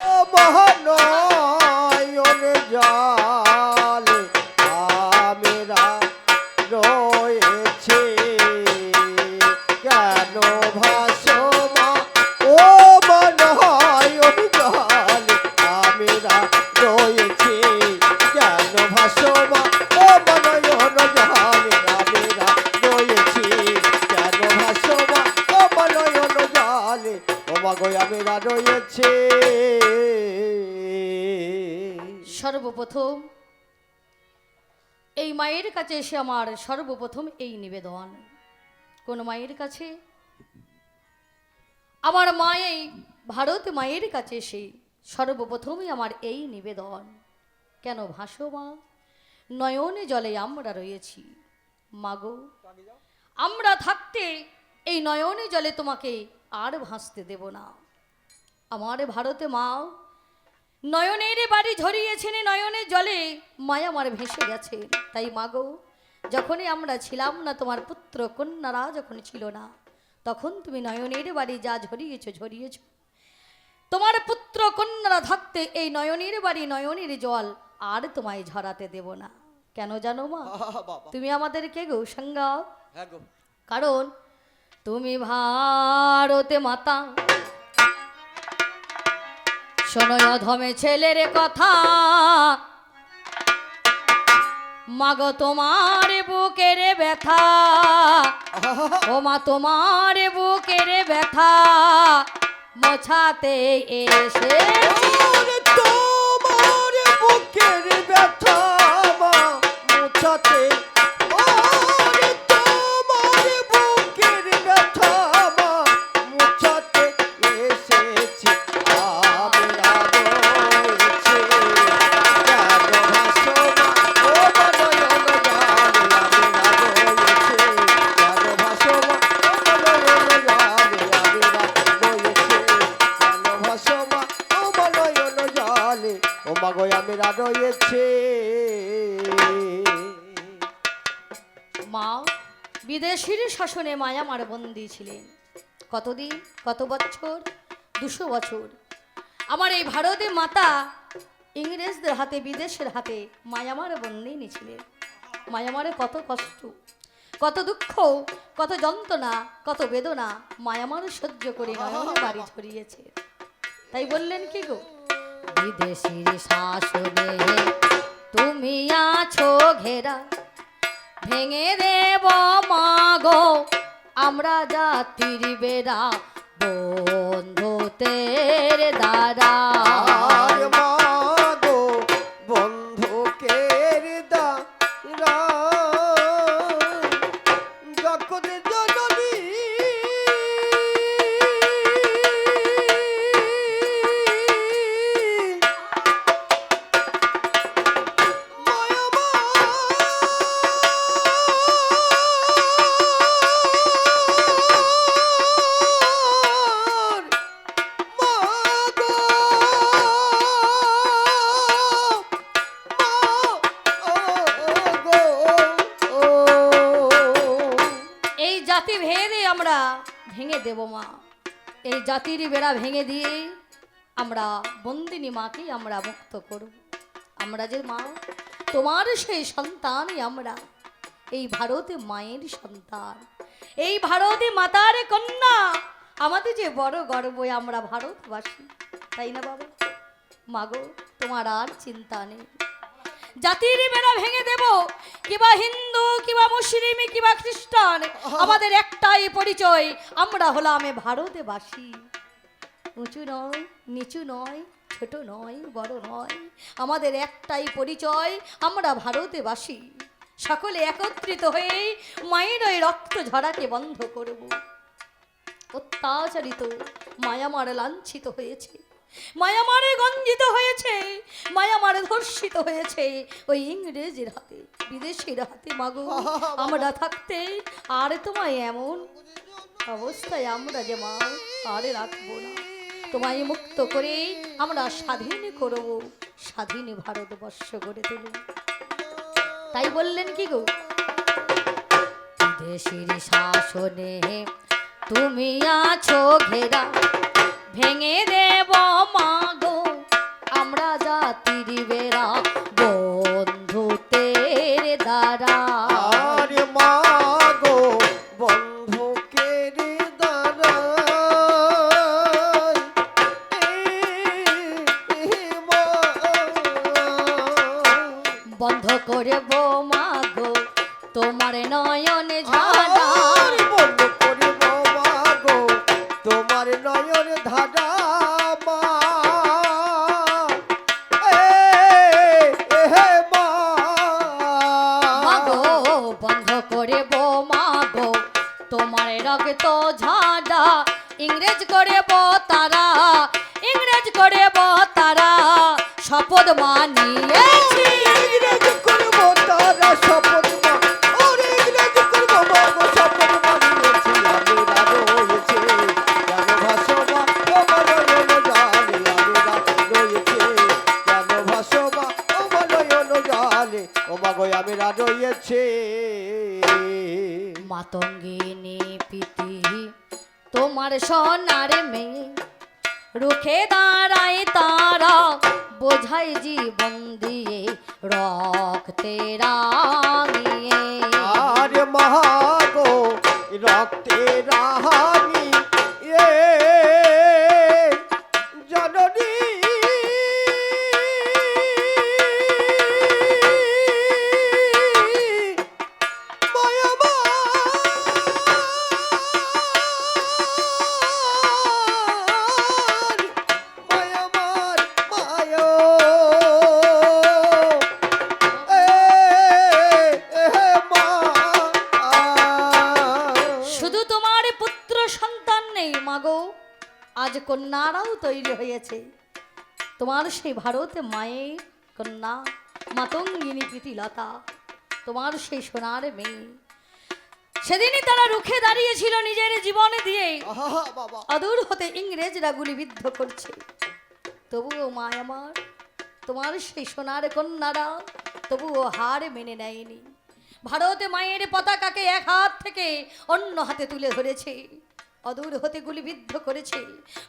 Oh, my heart. সর্বপ্রথম এই মায়ের কাছে এসে আমার সর্বপ্রথম এই নিবেদন। কোন মায়ের কাছে? আমার মা এই ভারত মায়ের কাছে এসে সর্বপ্রথমই আমার এই নিবেদন। কেন ভাসো মা? নয়নে জলে আমরা রয়েছি। মাগো, আমরা থাকতে এই নয়নে জলে তোমাকে আর ভাসতে দেব না। আমার ভারতে মা নয়নের বাড়ি ঝরিয়েছেন নয়নের জলে মায়া আমার ভেসে গেছে। তাই মাগো যখনই আমরা ছিলাম না তোমার পুত্র কন্যারা যখন ছিল না তখন তুমি নয়নের বাড়ি যা ঝরিয়েছ ঝরিয়েছ। তোমার পুত্র কন্যারা থাকতে এই নয়নের বাড়ি নয়নের জল আর তোমায় ঝরাতে দেব না। কেন জানো মা? তুমি আমাদেরকে গো সঙ্গা হ্যাঁ কারণ তুমি ভারতে মাতা। শোনো অধমে ছেলের কথা। মাগ, তোমার বুকের ব্যথা। ও মা, তোমার বুকের ব্যথা। মোছাতে এসে তোমার বুকের ব্যথা। বিদেশির শাসনে মায়ামার বন্দী ছিলেন। কতদিন? কত বছর? দুশো বছর। আমার এই ভারতে মাতা ইংরেজদের হাতে, বিদেশের হাতে মায়ামার বন্দিনী ছিলেন। মায়ামারে কত কষ্ট, কত দুঃখ, কত যন্ত্রণা, কত বেদনা মায়ামার সহ্য করে বাড়ি ছড়িয়েছে। তাই বললেন কি গো? বিদেশির শাসনে তুমি আছো ঘেরা ভেঙে দেব মাগো। আমরা জাতির বেড়া বন্ধুতের দ্বারা আমরা ভেঙে দেব মা। এই জাতির বেড়া ভেঙে দিয়ে আমরা বন্দিনী মাকে আমরা মুক্ত করব। আমরা যে মা, তোমার সেই সন্তানই আমরা। এই ভারতে মায়ের সন্তান। এই ভারতে মাতার কন্যা। আমাদের যে বড় গর্ব আমরা ভারতবাসী। তাই না বাবা? মাগো, তোমার আর চিন্তা নেই। জাতির বেড়া ভেঙে দেব। কিবা হিন্দু কিবা মুসলিম কিবা খ্রিস্টান আমাদের একটাই পরিচয় আমরা হলাম ভারতবাসী। উঁচু নয় নিচু নয় ছোট নয় বড় নয় আমাদের একটাই পরিচয় আমরা ভারতবাসী। সকলে একত্রিত হয়ে মায়ের ওই রক্ত ঝরাকে বন্ধ করব। অত্যাচারিত মায়ামার লাঞ্ছিত হয়েছে। মায়ামারে গঞ্জিত হয়েছে, মায়ামারে ধর্ষিত হয়েছে। ওই ইংরেজের হাতে, বিদেশির হাতে মাগো। আমরা থাকতে আর তোমায় এমন অবস্থায় আমরা যে মা আর রাখব না। তোমায় মুক্ত করে আমরা স্বাধীন করব, স্বাধীন ভারতবর্ষ গড়ে তুলব। তাই বললেন কি গো? বিদেশির শাসনে তুমি আছো ঘেরা, ভেঙে দেব দিবে বন্ধ বোমা মাগো? তোমার রক্ত ঝাড়া ইংরেজ করব তারা। ইংরেজ করব তারা। শপথ মানিয়েছি। মাতঙ্গিনী পিতি তোমার সোনার মেয়ে। রুখে দাঁড়ায় তারা বোঝাই জীবন দিয়ে রক্তে হয়েছে। তোমার সেই ভারতে মায়ের কন্যা মাতঙ্গিনী প্রীতিলতা তোমার সেই সোনার মেয়ে। সেদিনই তারা রুখে দাঁড়িয়েছিল নিজের জীবনে দিয়ে। অদূর হতে ইংরেজরা গুলিবিদ্ধ করছে। তবুও মা আমার তোমার সেই সোনার কন্যারা তবুও হার মেনে নেয়নি। ভারতে মায়ের পতাকাকে এক হাত থেকে অন্য হাতে তুলে ধরেছে। অদূর হতে গুলিবিদ্ধ করেছে।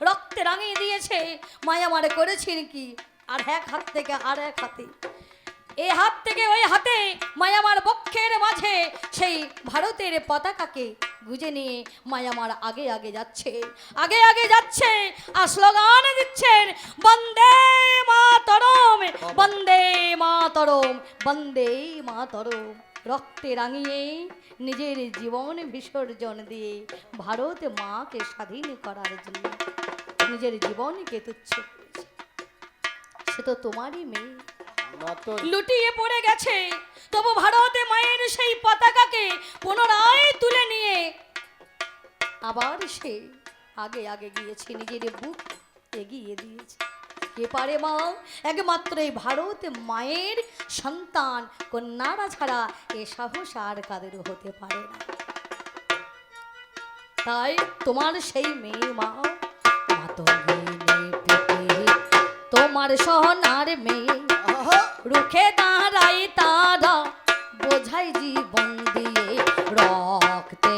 রক্তে রাঙিয়ে দিয়েছে। মায়ামার করেছেন কি? আর এক হাত থেকে আর এক হাতে। এই হাত থেকে ওই হাতে মায়ামার বক্ষের মাঝে সেই ভারতের পতাকাকে গুজে নিয়ে মায়ামার আগে আগে যাচ্ছে। আগে আগে যাচ্ছে, আর স্লোগান দিচ্ছেন, বন্দে মাতরম বন্দে মাতরম বন্দে মাতরম। রক্তে রাঙিয়ে নিজের জীবন বিসর্জন দিয়ে ভারত মাকে স্বাধীন করার জন্য নিজের জীবনকে তুচ্ছ সে তো তোমারই মেয়ে। লুটিয়ে পড়ে গেছে। তবু ভারতে মায়ের সেই পতাকাকে পুনরায় তুলে নিয়ে আবার সে আগে আগে গিয়েছে নিজের বুক এগিয়ে দিয়েছে। কে পারে মা। একমাত্র এই ভারত মায়ের সন্তান। কন্যারা ছাড়া এ সাহস আর কাদের হতে পারে না। তাই তোমার সেই মেয়ে মা তোমার সোনার মেয়ে। রুখে দাঁড়াই তারা বোঝাই জীবন দিয়ে রক্তে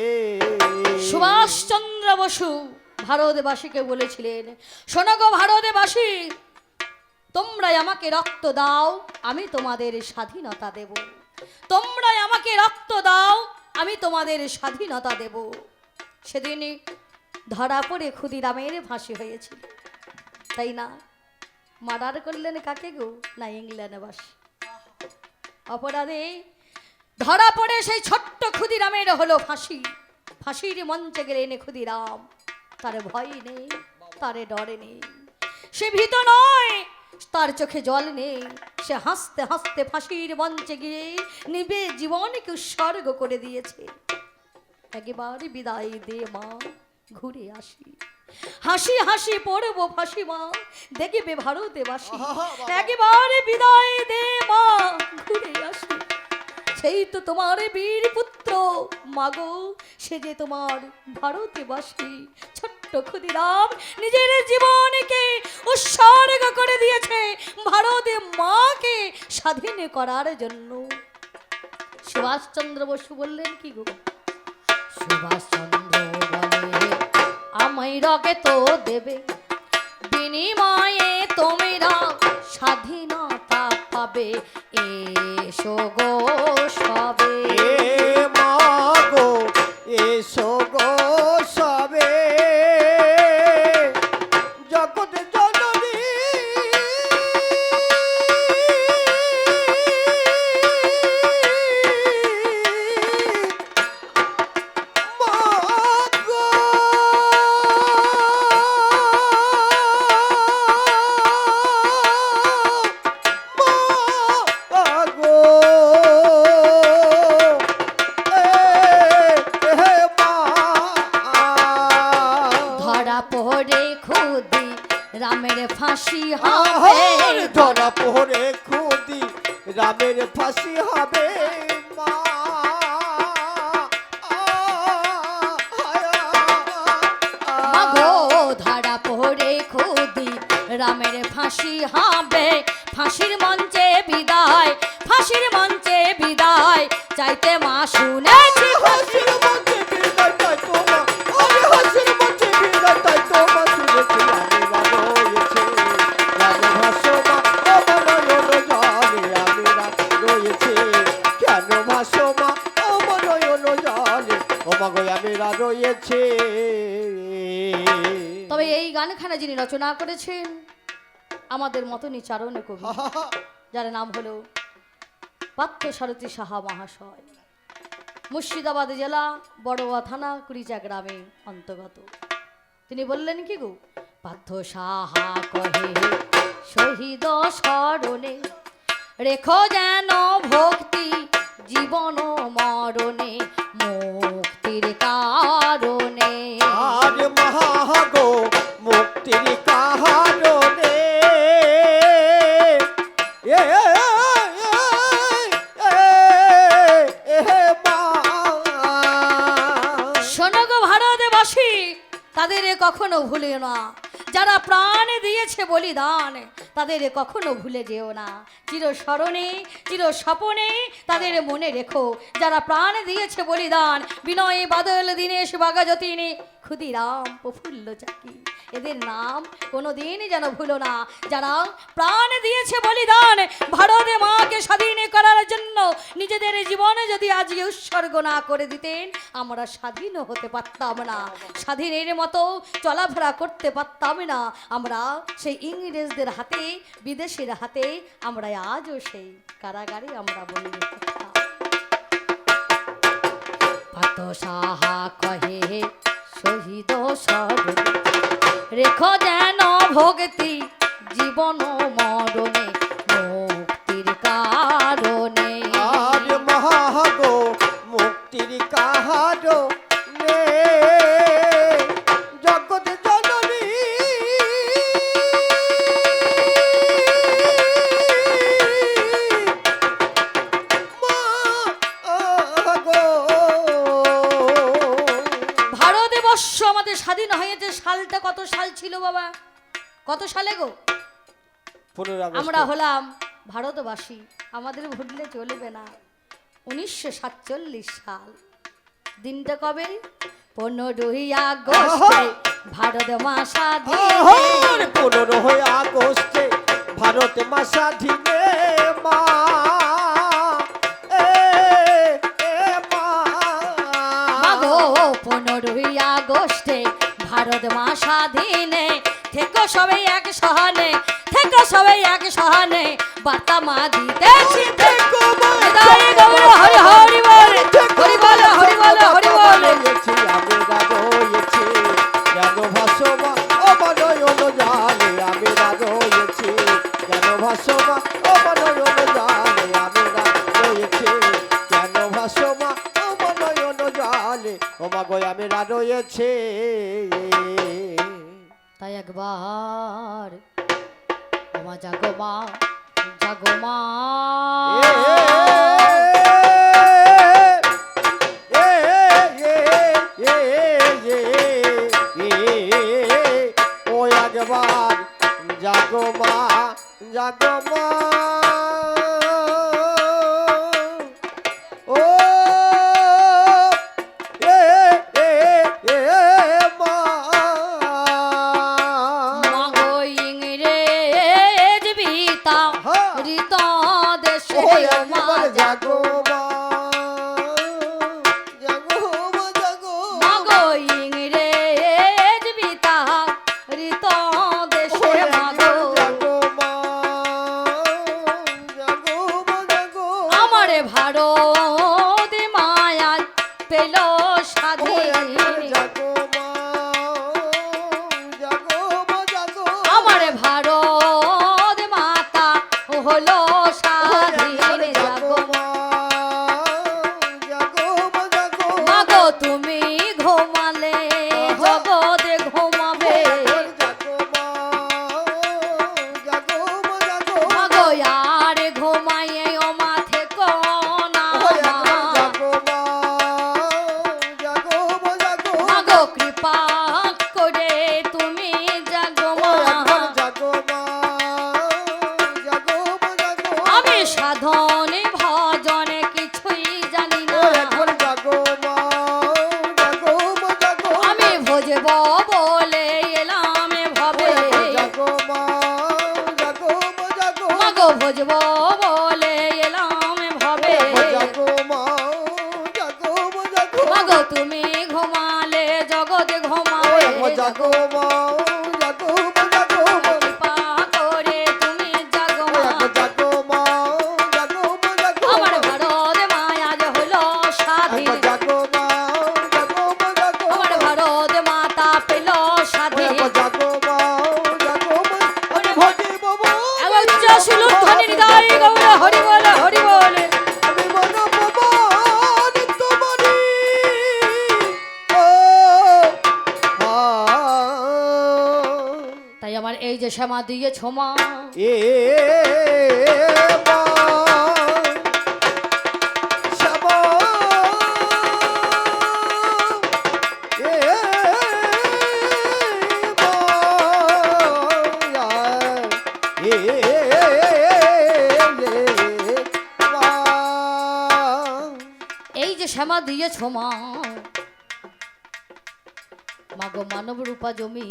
সুভাষচন্দ্র বসু ভারতবাসীকে বলেছিলেন, শোনো গো ভারতবাসী, তোমরাই আমাকে রক্ত দাও, আমি তোমাদের স্বাধীনতা দেব। তোমরাই আমাকে রক্ত দাও, আমি তোমাদের স্বাধীনতা দেব। সেদিনই ধরা পড়ে ক্ষুদিরামের ফাঁসি হয়েছিল। তাই না? মার্ডার করলেন কাকে গো? না ইংল্যান্ডবাসী। অপরাধে ধরা পড়ে সেই ছোট্ট ক্ষুদিরামের হলো ফাঁসি। ফাঁসির মঞ্চে গেলেন ক্ষুদিরাম। তার ভয় নেই তারে ডরে নেই। সে ভীত নয় তার চোখে জল নেই। সে হাসতে হাসতে ফাঁসির মঞ্চে গিয়ে নিবে জীবনকে উৎসর্গ করে দিয়েছে। একেবারে বিদায় দে মা ঘুরে আসি। হাসি হাসি পড়ব ফাঁসি মা দেখিবে ভারতে বাসি একেবারে বিদায় দে মা ঘুরে আসি। সেই তো তোমার বীর পুত্র। মাগো, সে যে তোমার ভারতে বাসি, ছোট্ট ক্ষুদিরাম নিজের জীবনকে উৎসর্গ করে দিয়েছে ভারতে মাকে স্বাধীন করার জন্য। সুভাষচন্দ্র বসু বললেন, কি গো? সুভাষচন্দ্র বলে আমায় রকে তো দেবে, বিনিময়ে তোমরা স্বাধীনতা পাবে এসো গো সবে। এ এসো গো সবে রামের ফাঁসি হবে ফাঁসির মঞ্চে বিদায় ফাঁসির মঞ্চে বিদায় চাইতে মা শুনেছি বিদায় বিদায় শুনেছি আমি হয়েছে রাগ আমি রাগ রয়েছে কেন ও মাগো আমি রাগ রয়েছে। তবে এই গানখানা যিনি রচনা করেছেন আমাদের মতনই চারণ কবি যার নাম হলো পার্থ সারথী সাহা মহাশয়। মুর্শিদাবাদ জেলা বড়োয়া থানা কুড়িচা গ্রামে অন্তর্গত। তিনি বললেন কি গো? পার্থ সাহা কহে শহীদ স্মরণে রেখো যেন ভক্তি জীবন মরণে মুক্তির কারণে। আর মহাগো কখনো ভুলে না। যারা প্রাণে দিয়েছে বলিদান, তাদের কখনো ভুলে যেও না। চির স্মরণে চির স্বপনে তাদের মনে রেখো, যারা প্রাণ দিয়েছে বলিদান, বিনয় বাদল, দীনেশ বাগাযতীনে ক্ষুদিরাম প্রফুল্ল চাকি। এদের নাম কোনোদিন যেন ভুলো না। যারা প্রাণ দিয়েছে বলিদান, ভারতে মাকে স্বাধীন করার জন্য নিজেদের জীবনে যদি আজকে উৎসর্গ না করে দিতেন, আমরা স্বাধীন হতে পারতাম না। স্বাধীনের মতো চলাফেরা করতে পারতাম না। আমরা সেই ইংরেজদের হাতে, বিদেশের হাতে, আমরা আজও সেই কারাগারে আমরা বলি পাত সাহা কহে, শহীদ স্মরণে রেখো যেন ভক্তি। আমরা হলাম ভারতবাসী। আমাদের ভুললে চলবে না। উনিশশো সাতচল্লিশ সাল। দিনটা কবে? পনেরোই আগস্টে ভারত মা স্বাধীন পনেরোই আগস্টে ভারত মা। স্বাধীনে মা। পনেরোই আগস্টে ভারত মা স্বাধীনে থেকো সবাই এক সহনে থেকো সবাই এক সহনে বাতা মা দিতেছি থেকো হরি গৌর হরি হরি বল হরি বল হরি বল হরি বল। আমি রাগো ইয়েছি যেন ভাসবা ও বদয় জানে আমি রাগো ইয়েছি যেন ভাসবা ও বদয় জানে আমি রাগো ইয়েছি যেন ভাসবা ও বদয় জানে ও মাগো আমি রাগো তাই একবার ওমা জাগো মা জাগো মা ও একবার জাগো মা জাগো মা আমার এই যে শ্যামা দিয়ে ছোমা এ মা এ মা মা এই যে শ্যামা দিয়ে ছোমা মাগো মানব রূপা জমি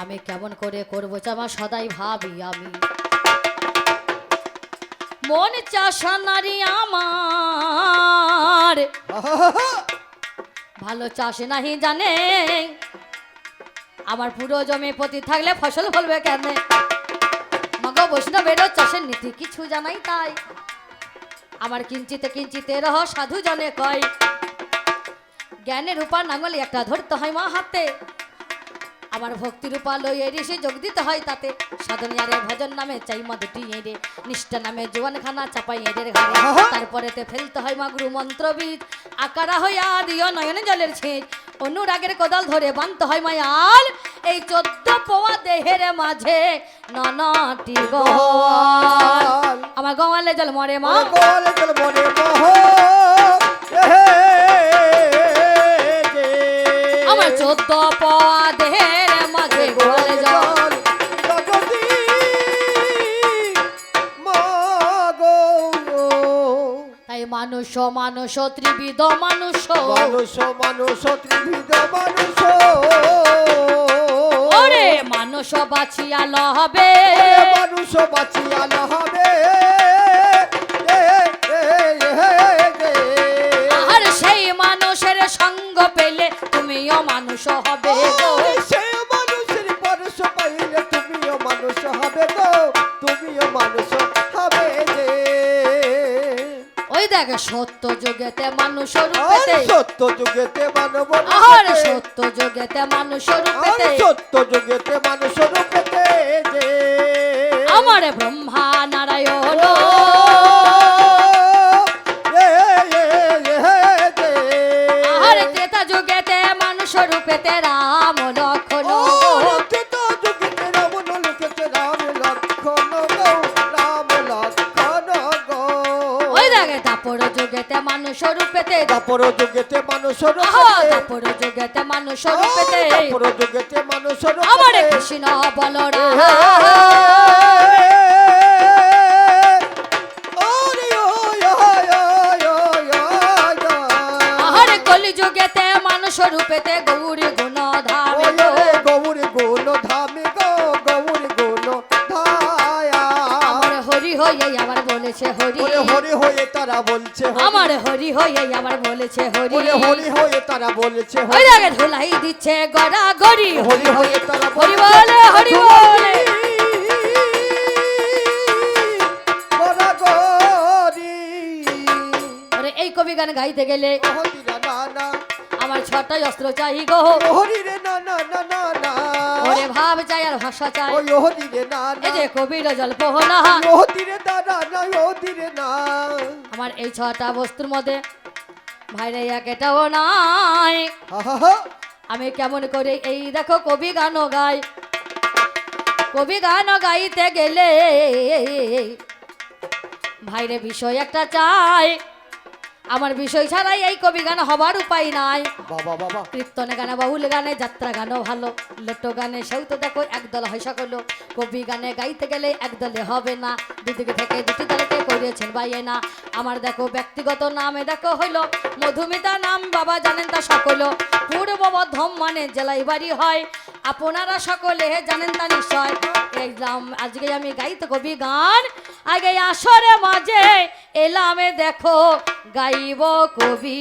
আমি কেমন করে করব চামা সদাই ভাবি আমি। মন চাষা নারী আমার। ভালো চাষে নাহি জানে। আমার পুরো জমি প্রতি থাকলে ফসল ফলবে কেন মগ বৈষ্ণবেরও চাষের নীতি কিছু জানাই তাই। আমার কিঞ্চিতে কিঞ্চিতে রহ সাধু জনে কয়। জ্ঞানের রূপা নাঙ্গল একটা ধরতে হয় মা হাতে। আমার ভক্তি রূপা লই এসে যোগ দিতে হয় তাতে। সাধন আরে ভজন নামে চাই মা দুটি এরে নিষ্ঠা নামে জোয়ান খানা চাপাই এদের ঘাড়ে তারপরেতে ফেলতে হয় মা গুরু মন্ত্র বীজ আকারা হইয়া দিও নয়নে জলের ছেঁচ অনুরাগের কোদাল ধরে বানতে হয় মায়াল এই চোদ্দ পোয়া দেহের মাঝে ননটি গোয়াল। আমার গোয়ালে জল মরে মা। চল মনে মোহ আমার চোদ্দ পোয়া তাই মানুষ মানুষ ত্রিবিধ মানুষ। মানুষ মানুষ ত্রিবিধ মানুষ। ওরে মানুষ বাছিয়া লহবে ওরে মানুষ বাঁচিয়াল হবে। আর সেই মানুষের সঙ্গ পেলে তুমিও মানুষ হবে গো। সত্য যুগেতে মানুষ রূপেতে। সত্য যুগেতে মানব আর সত্য যুগেতে মানুষ রূপেতে। সত্য যুগেতে মানুষ রূপেতে যে আমার ব্রহ্মা মানুষ রূপেতে দাপর যুগেতে মানুষ রূপেতে তাপর যুগেতে মানুষ রূপেতে দাপর যুগেতে মানুষ আমার রূপেতে কৃষ্ণ বলরা আহারে কলি যুগেতে মানুষ রূপেতে গৌরী বলেছে হরি হরি হয়ে তারা বলছে আমার হরি হয়ে আবার বলেছে হরি হরি হরি হয়ে তারা বলছে ওই দেখে ধুলাই দিচ্ছে গড়া গড়ি হরি হয়ে তারা হরি বলে হরি বলে। এই কবি গান গাইতে গেলে আমার ছটাই অস্ত্র চাই গো। হরি রে। ওরে ভাব চাই আর ভাষা চাই ওই হরি রে না। এই যে কবির জল্প না হরি রে না না না, হরি রে না। আমার এই ছটা বস্তুর মধ্যে ভাইরে একেটাও নাই। হা হা হা। আমি কেমন করে এই দেখো কবি গানও গাই। কবি গান গাইতে গেলে ভাইরে বিষয় একটা চাই। আমার বিষয় ছাড়াই এই কবি গান হবার উপায় নাই। বাবা বাবা। কীর্তনে গানে বাউল গানে যাত্রা গানও ভালো। লোটো গানে সেও তো দেখো একদল হয় সকল। কবি গানে গাইতে গেলে একদলে হবে না। দুদিকে থেকে দুটি দলকে করিয়েছেন বাইয়ে না। আমার দেখো ব্যক্তিগত নামে দেখো হইল মধুমিতা নাম বাবা জানেন তা সকল। পূর্ব বর্ধম মানে জেলায় বাড়ি হয়। আপনারা সকলে জানেন তা নিশ্চয় আজকে আমি গাইতে কবি গান আগে আসরে মাঝে এলামে দেখো, গাইব কবি।